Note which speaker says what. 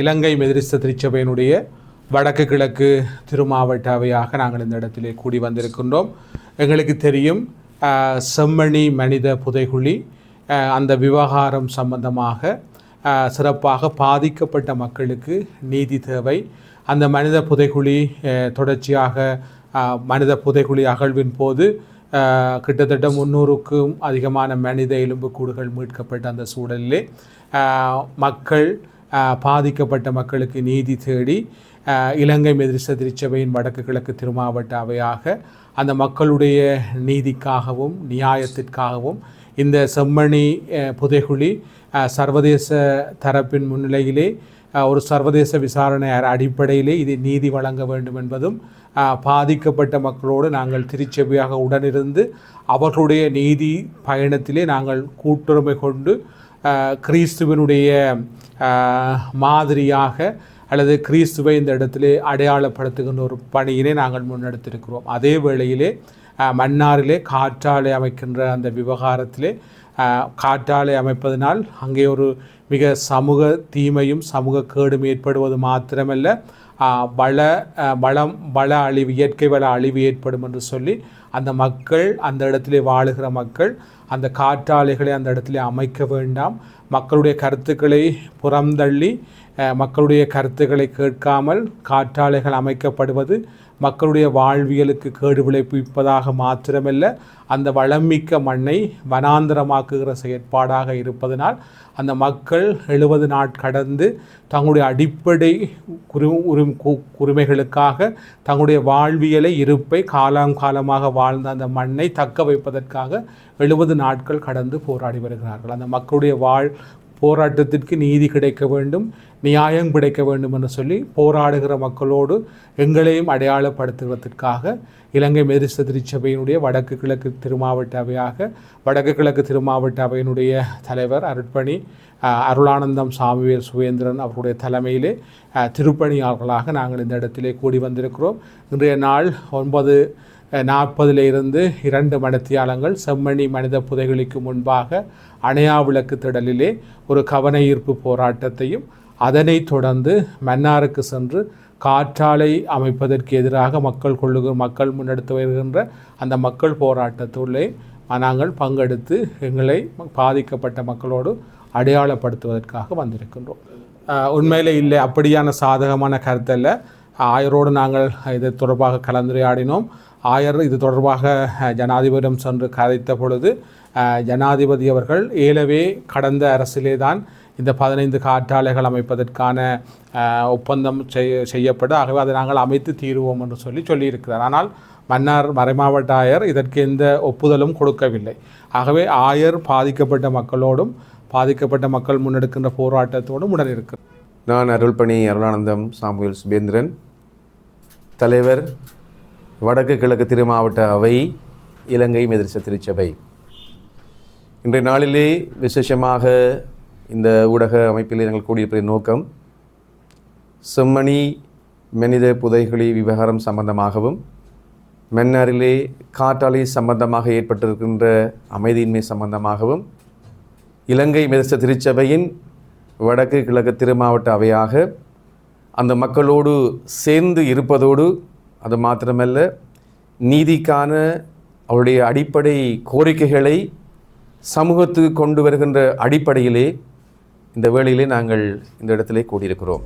Speaker 1: இலங்கை மெதிரிஸ்த திருச்சபையினுடைய வடக்கு கிழக்கு திருமாவட்ட அவையாக நாங்கள் இந்த இடத்திலே கூடி வந்திருக்கின்றோம். எங்களுக்கு தெரியும் செம்மணி மனித புதைகுழி அந்த விவகாரம் சம்பந்தமாக சிறப்பாக பாதிக்கப்பட்ட மக்களுக்கு நீதி தேவை. அந்த மனித புதைகுழி தொடர்ச்சியாக மனித புதைகுழி அகழ்வின் போது கிட்டத்தட்ட முந்நூறுக்கும் அதிகமான மனித எலும்புக்கூடுகள் மீட்கப்பட்ட அந்த சூழலிலே மக்கள் பாதிக்கப்பட்ட மக்களுக்கு நீதி தேடி இலங்கை மெதிரிச திருச்சபையின் வடக்கு கிழக்கு திருமாவட்ட அவையாக அந்த மக்களுடைய நீதிக்காகவும் நியாயத்திற்காகவும் இந்த செம்மணி புதைகுழி சர்வதேச தரப்பின் முன்னிலையிலே ஒரு சர்வதேச விசாரணை அடிப்படையிலே இது நீதி வழங்க வேண்டும் என்பதும் பாதிக்கப்பட்ட மக்களோடு நாங்கள் திருச்சபையாக உடனிருந்து அவர்களுடைய நீதி பயணத்திலே நாங்கள் கூட்டுறமை கொண்டு கிறிஸ்துவனுடைய மாதிரியாக அல்லது கிறிஸ்துவை இந்த இடத்திலே அடையாளப்படுத்துகின்ற ஒரு பணியினை நாங்கள் முன்னெடுத்திருக்கிறோம். அதே வேளையிலே மன்னாரிலே காற்றாலை அமைக்கின்ற அந்த விவகாரத்திலே காற்றாலை அமைப்பதனால் அங்கே ஒரு மிக சமூக தீமையும் சமூக கேடும் ஏற்படுவது மாத்திரமல்ல வள வளம் வள அழிவு இயற்கை வள அழிவு ஏற்படும் என்று சொல்லி அந்த மக்கள் அந்த இடத்திலே வாழுகிற மக்கள் அந்த காற்றாலைகளை அந்த இடத்திலே அமைக்க வேண்டாம். மக்களுடைய கருத்துக்களை புறந்தள்ளி மக்களுடைய கருத்துக்களை கேட்காமல் காற்றாலைகள் அமைக்கப்படுவது மக்களுடைய வாழ்வியலுக்கு கேடு விளைவிப்பதாக மாத்திரமல்ல அந்த வளமிக்க மண்ணை வனாந்தரமாக்குகிற செயற்பாடாக இருப்பதனால் அந்த மக்கள் எழுபது நாட் கடந்து தங்களுடைய அடிப்படை குரு உரிம் உரிமைகளுக்காக தங்களுடைய வாழ்வியலை இருப்பை காலாங்காலமாக வாழ்ந்த அந்த மண்ணை தக்க வைப்பதற்காக எழுபது நாட்கள் கடந்து போராடி வருகிறார்கள். அந்த மக்களுடைய வாழ் போராட்டத்திற்கு நீதி கிடைக்க வேண்டும் நியாயம் கிடைக்க வேண்டும் என்று சொல்லி போராடுகிற மக்களோடு எங்களையும் அடையாளப்படுத்துவதற்காக இலங்கை மெரிச திருச்சபையினுடைய வடக்கு கிழக்கு திருமாவட்ட அவையாக வடக்கு கிழக்கு திருமாவட்ட அவையினுடைய தலைவர் அருட்பணி அருளானந்தம் சாமிவேல் சுவேந்திரன் அவருடைய தலைமையிலே திருப்பணியாளர்களாக நாங்கள் இந்த இடத்திலே கூடி வந்திருக்கிறோம். இன்றைய நாள் ஒன்பது நாற்பதிலிருந்து இரண்டு மணித்தியாலங்கள் செம்மணி மனித புதைகளுக்கு முன்பாக அணையா விளக்கு திடலிலே ஒரு கவன ஈர்ப்பு போராட்டத்தையும் அதனைத் தொடர்ந்து மன்னாருக்கு சென்று காற்றாலை அமைப்பதற்கு எதிராக மக்கள் கொள்ளுகிற மக்கள் முன்னெடுத்து வருகின்ற அந்த மக்கள் போராட்டத்துள்ளே நாங்கள் பங்கெடுத்து எங்களை பாதிக்கப்பட்ட மக்களோடு அடையாளப்படுத்துவதற்காக வந்திருக்கின்றோம். உண்மையில் இல்லை அப்படியான சாதகமான கருத்தல்ல. ஆயரோடு நாங்கள் இது தொடர்பாக கலந்துரையாடினோம். ஆயர் இது தொடர்பாக ஜனாதிபதியிடம் சென்று கதைத்த பொழுது ஜனாதிபதி அவர்கள் ஏலவே கடந்த அரசிலே தான் இந்த பதினைந்து காற்றாலைகள் அமைப்பதற்கான ஒப்பந்தம் செய்ய செய்யப்படும் ஆகவே அதை நாங்கள் அமைத்து தீருவோம் என்று சொல்லி சொல்லியிருக்கிறார். ஆனால் மன்னார் மறைமாவட்ட ஆயர் இதற்கு எந்த ஒப்புதலும் கொடுக்கவில்லை. ஆகவே ஆயர் பாதிக்கப்பட்ட மக்களோடும் பாதிக்கப்பட்ட மக்கள் முன்னெடுக்கின்ற போராட்டத்தோடும் உடன் இருக்கிறது
Speaker 2: நான் அருள்பணி அருளானந்தம் சாமுவேல் சுபேந்திரன். தலைவர் வடக்கு கிழக்கு திருமாவட்ட அவை இலங்கை மெதிர்ச்ச திருச்சபை. இன்றைய நாளிலே விசேஷமாக இந்த ஊடக அமைப்பில் நாங்கள் கூடியிருப்பதின் நோக்கம் செம்மணி மனித புதைகுழி விவகாரம் சம்பந்தமாகவும் மன்னாரிலே காற்றாலை சம்பந்தமாக ஏற்பட்டிருக்கின்ற அமைதியின்மை சம்பந்தமாகவும் இலங்கை மெதிர்ச்ச திருச்சபையின் வடக்கு கிழக்கு திருமாவட்ட அவையாக அந்த மக்களோடு சேர்ந்து இருப்பதோடு அது மாத்திரமல்ல நீதிக்கான அவருடைய அடிப்படை கோரிக்கைகளை சமூகத்துக்கு கொண்டு வருகின்ற அடிப்படையிலே இந்த வேளையிலே நாங்கள் இந்த இடத்திலே கூடியிருக்கிறோம்.